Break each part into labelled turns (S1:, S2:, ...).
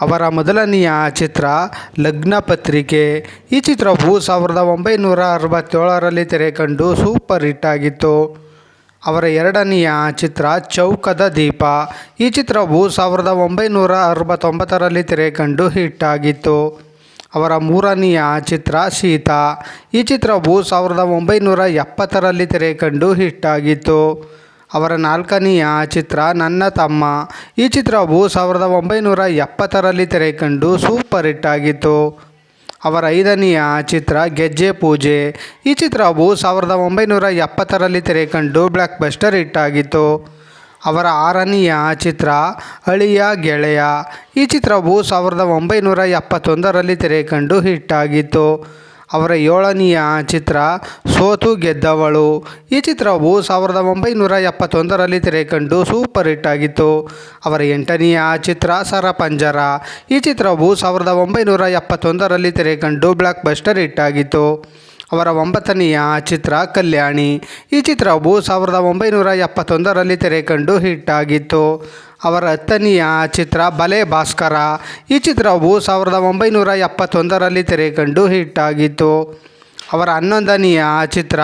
S1: ಅವರ ಮೊದಲನೆಯ ಚಿತ್ರ ಲಗ್ನ ಪತ್ರಿಕೆ. ಈ ಚಿತ್ರವು ಸಾವಿರದ ಒಂಬೈನೂರ ಅರವತ್ತೇಳರಲ್ಲಿ ತೆರೆಕಂಡು ಸೂಪರ್ ಹಿಟ್ ಆಗಿತ್ತು. ಅವರ ಎರಡನೆಯ ಚಿತ್ರ ಚೌಕದ ದೀಪ. ಈ ಚಿತ್ರವು ಸಾವಿರದ ಒಂಬೈನೂರ ಅರವತ್ತೊಂಬತ್ತರಲ್ಲಿ ತೆರೆಕಂಡು ಹಿಟ್ ಆಗಿತ್ತು. ಅವರ ಮೂರನೆಯ ಚಿತ್ರ ಸೀತಾ. ಈ ಚಿತ್ರವು ಸಾವಿರದ ಒಂಬೈನೂರ ಎಪ್ಪತ್ತರಲ್ಲಿ ತೆರೆಕಂಡು ಹಿಟ್ ಆಗಿತ್ತು. ಅವರ ನಾಲ್ಕನೆಯ ಚಿತ್ರ ನನ್ನ ತಮ್ಮ. ಈ ಚಿತ್ರವು ಸಾವಿರದ ಒಂಬೈನೂರ ಎಪ್ಪತ್ತರಲ್ಲಿ ತೆರೆಕಂಡು ಸೂಪರ್ ಹಿಟ್ ಆಗಿತ್ತು. ಅವರ ಐದನೆಯ ಚಿತ್ರ ಗೆಜ್ಜೆ ಪೂಜೆ. ಈ ಚಿತ್ರವು ಸಾವಿರದ ಒಂಬೈನೂರ ಎಪ್ಪತ್ತರಲ್ಲಿ ತೆರೆಕಂಡು ಬ್ಲಾಕ್ ಬಸ್ಟರ್ ಹಿಟ್ ಆಗಿತ್ತು. ಅವರ ಆರನೆಯ ಚಿತ್ರ ಅಳಿಯ ಗೆಳೆಯ. ಈ ಚಿತ್ರವು ಸಾವಿರದ ಒಂಬೈನೂರ ಎಪ್ಪತ್ತೊಂದರಲ್ಲಿ ತೆರೆಕಂಡು ಹಿಟ್ ಆಗಿತ್ತು. ಅವರ ಏಳನೆಯ ಚಿತ್ರ ಸೋತು ಗೆದ್ದವಳು. ಈ ಚಿತ್ರವು ಸಾವಿರದ ಒಂಬೈನೂರ ಎಪ್ಪತ್ತೊಂದರಲ್ಲಿ ತೆರೆಕಂಡು ಸೂಪರ್ ಹಿಟ್ ಆಗಿತ್ತು. ಅವರ ಎಂಟನೆಯ ಚಿತ್ರ ಸರಪಂಜರ. ಈ ಚಿತ್ರವು ಸಾವಿರದ ಒಂಬೈನೂರ ಎಪ್ಪತ್ತೊಂದರಲ್ಲಿ ತೆರೆಕಂಡು ಬ್ಲಾಕ್ ಬಸ್ಟರ್ ಹಿಟ್ ಆಗಿತ್ತು. ಅವರ ಒಂಬತ್ತನೆಯ ಚಿತ್ರ ಕಲ್ಯಾಣಿ. ಈ ಚಿತ್ರವು ಸಾವಿರದ ಒಂಬೈನೂರ ಎಪ್ಪತ್ತೊಂದರಲ್ಲಿ ತೆರೆಕಂಡು ಹಿಟ್ ಆಗಿತ್ತು ಅವರ ಹತ್ತನೆಯ ಚಿತ್ರ ಬಲೆ ಭಾಸ್ಕರ. ಈ ಚಿತ್ರವು ಸಾವಿರದ ಒಂಬೈನೂರ ಎಪ್ಪತ್ತೊಂದರಲ್ಲಿ ತೆರೆಕಂಡು ಹಿಟ್ ಆಗಿತ್ತು ಅವರ ಹನ್ನೊಂದನೆಯ ಚಿತ್ರ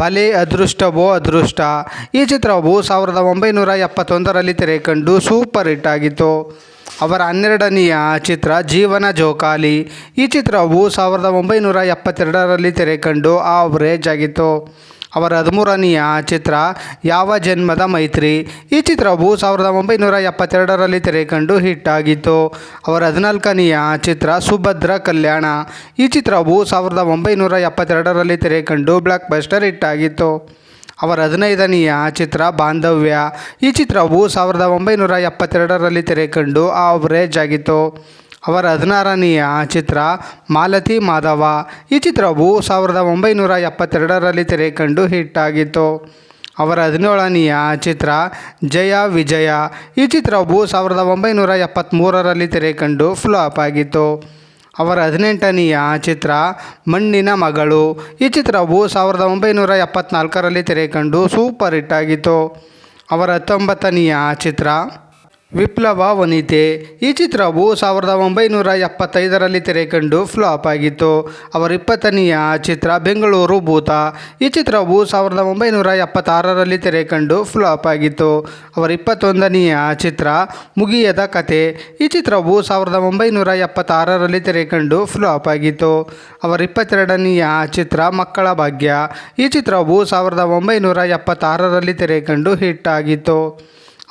S1: ಬಲೆ ಅದೃಷ್ಟವೋ ಅದೃಷ್ಟ. ಈ ಚಿತ್ರವು ಸಾವಿರದ ಒಂಬೈನೂರ ಎಪ್ಪತ್ತೊಂದರಲ್ಲಿ ತೆರೆಕಂಡು ಸೂಪರ್ ಹಿಟ್ ಆಗಿತ್ತು. ಅವರ ಹನ್ನೆರಡನೆಯ ಚಿತ್ರ ಜೀವನ ಜೋಕಾಲಿ. ಈ ಚಿತ್ರವು ಸಾವಿರದ ಒಂಬೈನೂರ ಎಪ್ಪತ್ತೆರಡರಲ್ಲಿ ತೆರೆಕಂಡು ಆವ್ರೇಜ್ ಆಗಿತ್ತು. ಅವರ ಹದಿಮೂರನೆಯ ಚಿತ್ರ ಯಾವ ಜನ್ಮದ ಮೈತ್ರಿ. ಈ ಚಿತ್ರವು ಸಾವಿರದ ಒಂಬೈನೂರ ಎಪ್ಪತ್ತೆರಡರಲ್ಲಿ ತೆರೆಕಂಡು ಹಿಟ್ ಆಗಿತ್ತು. ಅವರ ಹದಿನಾಲ್ಕನೆಯ ಚಿತ್ರ ಸುಭದ್ರ ಕಲ್ಯಾಣ. ಈ ಚಿತ್ರವು ಸಾವಿರದ ಒಂಬೈನೂರ ಎಪ್ಪತ್ತೆರಡರಲ್ಲಿ ತೆರೆಕಂಡು ಬ್ಲಾಕ್ ಬಸ್ಟರ್ ಹಿಟ್ ಆಗಿತ್ತು. ಅವರ ಹದಿನೈದನೆಯ ಚಿತ್ರ ಬಾಂಧವ್ಯ. ಈ ಚಿತ್ರವು ಸಾವಿರದ ಒಂಬೈನೂರ ಎಪ್ಪತ್ತೆರಡರಲ್ಲಿ ತೆರೆಕಂಡು ಆವರೇಜ್ ಆಗಿತ್ತು. ಅವರ ಹದಿನಾರನೆಯ ಚಿತ್ರ ಮಾಲತಿ ಮಾಧವ. ಈ ಚಿತ್ರವು ಸಾವಿರದ ಒಂಬೈನೂರ ಎಪ್ಪತ್ತೆರಡರಲ್ಲಿ ತೆರೆಕಂಡು ಹಿಟ್ ಆಗಿತ್ತು. ಅವರ ಹದಿನೇಳನೆಯ ಚಿತ್ರ ಜಯ ವಿಜಯ. ಈ ಚಿತ್ರವು ಸಾವಿರದ ಒಂಬೈನೂರ ಎಪ್ಪತ್ತ್ಮೂರರಲ್ಲಿ ತೆರೆಕಂಡು ಫ್ಲಾಪ್ ಆಗಿತ್ತು. ಅವರ ಹದಿನೆಂಟನೆಯ ಚಿತ್ರ ಮಣ್ಣಿನ ಮಗಳು. ಈ ಚಿತ್ರವು ಸಾವಿರದ ಒಂಬೈನೂರ ಎಪ್ಪತ್ನಾಲ್ಕರಲ್ಲಿ ತೆರೆಕಂಡು ಸೂಪರ್ ಹಿಟ್ ಆಗಿತ್ತು. ಅವರ ಹತ್ತೊಂಬತ್ತನೆಯ ಚಿತ್ರ ವಿಪ್ಲವ ವನಿತೆ ಈ ಚಿತ್ರವು ಸಾವಿರದ ಒಂಬೈನೂರ ಎಪ್ಪತ್ತೈದರಲ್ಲಿ ತೆರೆಕಂಡು ಫ್ಲಾಪ್ ಆಗಿತ್ತು. ಅವರ ಇಪ್ಪತ್ತನೆಯ ಚಿತ್ರ ಬೆಂಗಳೂರು ಭೂತ. ಈ ಚಿತ್ರವು ಸಾವಿರದ ಒಂಬೈನೂರ ಎಪ್ಪತ್ತಾರರಲ್ಲಿ ತೆರೆಕಂಡು ಫ್ಲಾಪ್ ಆಗಿತ್ತು. ಅವರ ಇಪ್ಪತ್ತೊಂದನೆಯ ಚಿತ್ರ ಮುಗಿಯದ ಕತೆ. ಈ ಚಿತ್ರವು ಸಾವಿರದ ಒಂಬೈನೂರ ಎಪ್ಪತ್ತಾರರಲ್ಲಿ ತೆರೆಕಂಡು ಫ್ಲಾಪ್ ಆಗಿತ್ತು. ಅವರ ಇಪ್ಪತ್ತೆರಡನೆಯ ಚಿತ್ರ ಮಕ್ಕಳ ಭಾಗ್ಯ. ಈ ಚಿತ್ರವು ಸಾವಿರದ ಒಂಬೈನೂರ ಎಪ್ಪತ್ತಾರರಲ್ಲಿ ತೆರೆಕಂಡು ಹಿಟ್ ಆಗಿತ್ತು.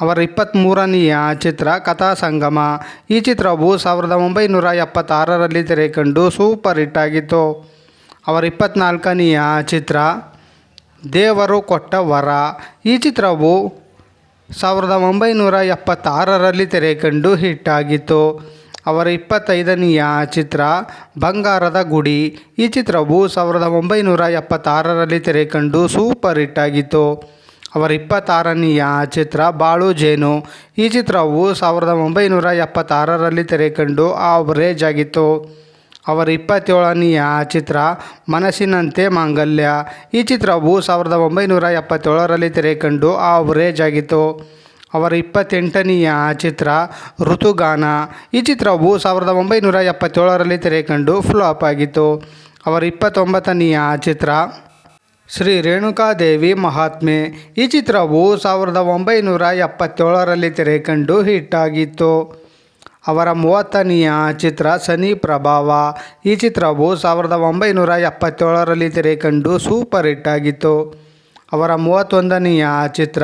S1: ಅವರ ಇಪ್ಪತ್ತ್ಮೂರನೆಯ ಚಿತ್ರ ಕಥಾ ಸಂಗಮ. ಈ ಚಿತ್ರವು ಸಾವಿರದ ಒಂಬೈನೂರ ಎಪ್ಪತ್ತಾರರಲ್ಲಿ ತೆರೆಕಂಡು ಸೂಪರ್ ಹಿಟ್ ಆಗಿತ್ತು. ಅವರ ಇಪ್ಪತ್ತ್ನಾಲ್ಕನೆಯ ಚಿತ್ರ ದೇವರು ಕೊಟ್ಟ ವರ. ಈ ಚಿತ್ರವು ಸಾವಿರದ ಒಂಬೈನೂರ ಎಪ್ಪತ್ತಾರರಲ್ಲಿ ತೆರೆಕಂಡು ಹಿಟ್ ಆಗಿತ್ತು. ಅವರ ಇಪ್ಪತ್ತೈದನೆಯ ಚಿತ್ರ ಬಂಗಾರದ ಗುಡಿ. ಈ ಚಿತ್ರವು ಸಾವಿರದ ಒಂಬೈನೂರ ಎಪ್ಪತ್ತಾರರಲ್ಲಿ ತೆರೆಕಂಡು ಸೂಪರ್ ಹಿಟ್ ಆಗಿತ್ತು. ಅವರ ಇಪ್ಪತ್ತಾರನೆಯ ಚಿತ್ರ ಬಾಳು ಜೇನು. ಈ ಚಿತ್ರವು ಸಾವಿರದ ಒಂಬೈನೂರ ಎಪ್ಪತ್ತಾರರಲ್ಲಿ ತೆರೆಕಂಡು ಆವರೇಜ್ ಆಗಿತ್ತು. ಅವರ ಇಪ್ಪತ್ತೇಳನೆಯ ಚಿತ್ರ ಮನಸ್ಸಿನಂತೆ ಮಾಂಗಲ್ಯ. ಈ ಚಿತ್ರವು ಸಾವಿರದ ಒಂಬೈನೂರ ಎಪ್ಪತ್ತೇಳರಲ್ಲಿ ತೆರೆಕಂಡು ಆವರೇಜ್ ಆಗಿತ್ತು. ಅವರ ಇಪ್ಪತ್ತೆಂಟನೆಯ ಚಿತ್ರ ಋತುಗಾನ. ಈ ಚಿತ್ರವು ಸಾವಿರದ ಒಂಬೈನೂರ ಎಪ್ಪತ್ತೇಳರಲ್ಲಿ ತೆರೆಕಂಡು ಫ್ಲಾಪ್ ಆಗಿತ್ತು. ಅವರ ಇಪ್ಪತ್ತೊಂಬತ್ತನೆಯ ಚಿತ್ರ ಶ್ರೀ ರೇಣುಕಾದೇವಿ ಮಹಾತ್ಮೆ. ಈ ಚಿತ್ರವು ಸಾವಿರದ ಒಂಬೈನೂರ ಎಪ್ಪತ್ತೇಳರಲ್ಲಿ ತೆರೆಕಂಡು ಹಿಟ್ ಆಗಿತ್ತು. ಅವರ ಮೂವತ್ತನೆಯ ಚಿತ್ರ ಸನಿ ಪ್ರಭಾವ. ಈ ಚಿತ್ರವು ಸಾವಿರದ ಒಂಬೈನೂರ ಎಪ್ಪತ್ತೇಳರಲ್ಲಿ ತೆರೆಕಂಡು ಸೂಪರ್ ಹಿಟ್ ಆಗಿತ್ತು. ಅವರ ಮೂವತ್ತೊಂದನೆಯ ಚಿತ್ರ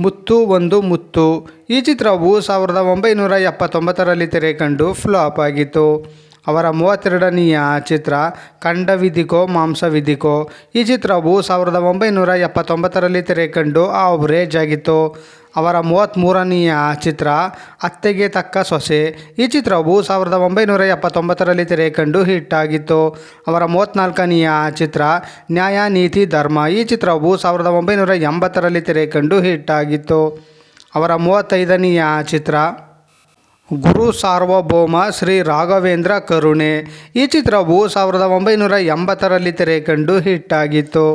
S1: ಮುತ್ತು ಒಂದು ಮುತ್ತು. ಈ ಚಿತ್ರವು ಸಾವಿರದ ಒಂಬೈನೂರ ಎಪ್ಪತ್ತೊಂಬತ್ತರಲ್ಲಿ ತೆರೆಕಂಡು ಫ್ಲಾಪ್ ಆಗಿತ್ತು. ಅವರ ಮೂವತ್ತೆರಡನೆಯ ಚಿತ್ರ ಕಂಡವಿದಿಕೋ ಮಾಂಸವಿದಿಕೋ ಈ ಚಿತ್ರವು ಸಾವಿರದ ಒಂಬೈನೂರ ಎಪ್ಪತ್ತೊಂಬತ್ತರಲ್ಲಿ ತೆರೆಕಂಡು ಒಬ್ರೇಜ್ ಆಗಿತ್ತು ಅವರ ಮೂವತ್ತ್ಮೂರನೆಯ ಚಿತ್ರ ಅತ್ತೆಗೆ ತಕ್ಕ ಸೊಸೆ ಈ ಚಿತ್ರವು ಸಾವಿರದ ಒಂಬೈನೂರ ಎಪ್ಪತ್ತೊಂಬತ್ತರಲ್ಲಿ ತೆರೆ ಕಂಡು ಹಿಟ್ ಆಗಿತ್ತು ಅವರ ಮೂವತ್ತ್ನಾಲ್ಕನೆಯ ಚಿತ್ರ ನ್ಯಾಯ ನೀತಿ ಧರ್ಮ ಈ ಚಿತ್ರವು ಸಾವಿರದ ಒಂಬೈನೂರ ಎಂಬತ್ತರಲ್ಲಿ ತೆರೆ ಕಂಡು ಹಿಟ್ ಆಗಿತ್ತು ಅವರ ಮೂವತ್ತೈದನೆಯ ಚಿತ್ರ ಗುರು ಸಾರ್ವಭೌಮ ಶ್ರೀ ರಾಘವೇಂದ್ರ ಕರುಣೆ. ಈ ಚಿತ್ರವು ಸಾವಿರದ ಒಂಬೈನೂರ ಎಂಬತ್ತರಲ್ಲಿ ತೆರೆ ಕಂಡು ಹಿಟ್ ಆಗಿತ್ತು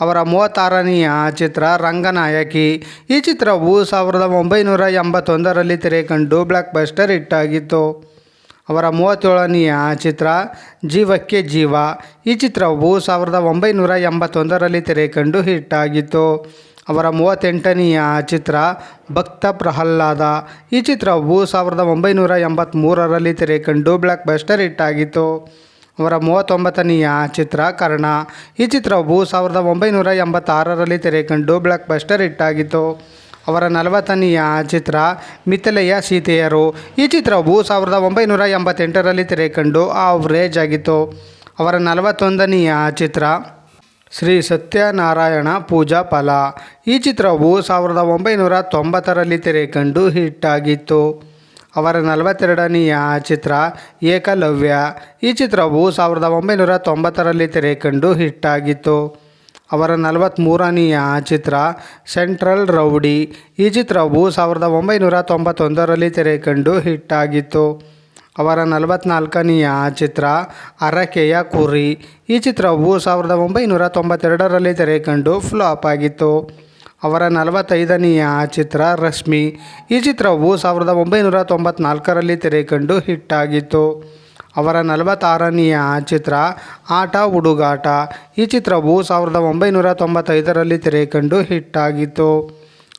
S1: ಅವರ ಮೂವತ್ತಾರನೆಯ ಚಿತ್ರ ರಂಗನಾಯಕಿ. ಈ ಚಿತ್ರವು ಸಾವಿರದ ಒಂಬೈನೂರ ಎಂಬತ್ತೊಂದರಲ್ಲಿ ತೆರೆ ಕಂಡು ಬ್ಲಾಕ್ ಬಸ್ಟರ್ ಹಿಟ್ಟಾಗಿತ್ತು. ಅವರ ಮೂವತ್ತೇಳನೆಯ ಚಿತ್ರ ಜೀವಕ್ಕೆ ಜೀವ. ಈ ಚಿತ್ರವು ಸಾವಿರದ ಒಂಬೈನೂರ ಎಂಬತ್ತೊಂದರಲ್ಲಿ ತೆರೆ ಕಂಡು ಹಿಟ್ ಆಗಿತ್ತು ಅವರ ಮೂವತ್ತೆಂಟನೆಯ ಚಿತ್ರ ಭಕ್ತ ಪ್ರಹ್ಲಾದ. ಈ ಚಿತ್ರವು ಸಾವಿರದ ಒಂಬೈನೂರ ಎಂಬತ್ತ್ಮೂರರಲ್ಲಿ ತೆರೆ ಕಂಡು ಬ್ಲಾಕ್ ಬಸ್ಟರ್ ಹಿಟ್ ಆಗಿತ್ತು ಅವರ ಮೂವತ್ತೊಂಬತ್ತನೆಯ ಚಿತ್ರ ಕರ್ಣ. ಈ ಚಿತ್ರವು ಸಾವಿರದ ಒಂಬೈನೂರ ಎಂಬತ್ತಾರರಲ್ಲಿ ತೆರೆ ಕಂಡು ಬ್ಲಾಕ್ ಬಸ್ಟರ್ ಹಿಟ್ ಆಗಿತ್ತು ಅವರ ನಲವತ್ತನೆಯ ಚಿತ್ರ ಮಿಥಿಲೆಯ ಸೀತೆಯರು. ಈ ಚಿತ್ರವು ಸಾವಿರದ ಒಂಬೈನೂರ ಎಂಬತ್ತೆಂಟರಲ್ಲಿ ತೆರೆ ಕಂಡು ಆವ್ರೇಜ್ ಆಗಿತ್ತು. ಅವರ ನಲವತ್ತೊಂದನೆಯ ಚಿತ್ರ ಶ್ರೀ ಸತ್ಯನಾರಾಯಣ ಪೂಜಾ ಫಲ. ಈ ಚಿತ್ರವು ಸಾವಿರದ ಒಂಬೈನೂರ ತೊಂಬತ್ತರಲ್ಲಿ ತೆರೆ ಕಂಡು ಹಿಟ್ ಆಗಿತ್ತು ಅವರ ನಲವತ್ತೆರಡನೆಯ ಚಿತ್ರ ಏಕಲವ್ಯ. ಈ ಚಿತ್ರವು ಸಾವಿರದ ಒಂಬೈನೂರ ತೊಂಬತ್ತರಲ್ಲಿ ತೆರೆ ಕಂಡು ಹಿಟ್ ಆಗಿತ್ತು ಅವರ ನಲವತ್ತ್ಮೂರನೆಯ ಚಿತ್ರ ಸೆಂಟ್ರಲ್ ರೌಡಿ. ಈ ಚಿತ್ರವು ಸಾವಿರದ ಒಂಬೈನೂರ ತೊಂಬತ್ತೊಂದರಲ್ಲಿ ತೆರೆ ಕಂಡು ಹಿಟ್ ಆಗಿತ್ತು ಅವರ ನಲವತ್ನಾಲ್ಕನೆಯ ಚಿತ್ರ ಅರಕೆಯ ಕುರಿ. ಈ ಚಿತ್ರವು ಸಾವಿರದ ಒಂಬೈನೂರ ತೊಂಬತ್ತೆರಡರಲ್ಲಿ ತೆರೆ ಕಂಡು ಫ್ಲಾಪ್ ಆಗಿತ್ತು. ಅವರ ನಲವತ್ತೈದನೆಯ ಚಿತ್ರ ರಶ್ಮಿ. ಈ ಚಿತ್ರವು ಸಾವಿರದ ಒಂಬೈನೂರ ತೊಂಬತ್ನಾಲ್ಕರಲ್ಲಿ ತೆರೆ ಕಂಡು ಹಿಟ್ ಆಗಿತ್ತು. ಅವರ ನಲವತ್ತಾರನೆಯ ಚಿತ್ರ ಆಟ ಹುಡುಗಾಟ. ಈ ಚಿತ್ರವು ಸಾವಿರದ ಒಂಬೈನೂರ ತೊಂಬತ್ತೈದರಲ್ಲಿ ತೆರೆ ಕಂಡು ಹಿಟ್ ಆಗಿತ್ತು.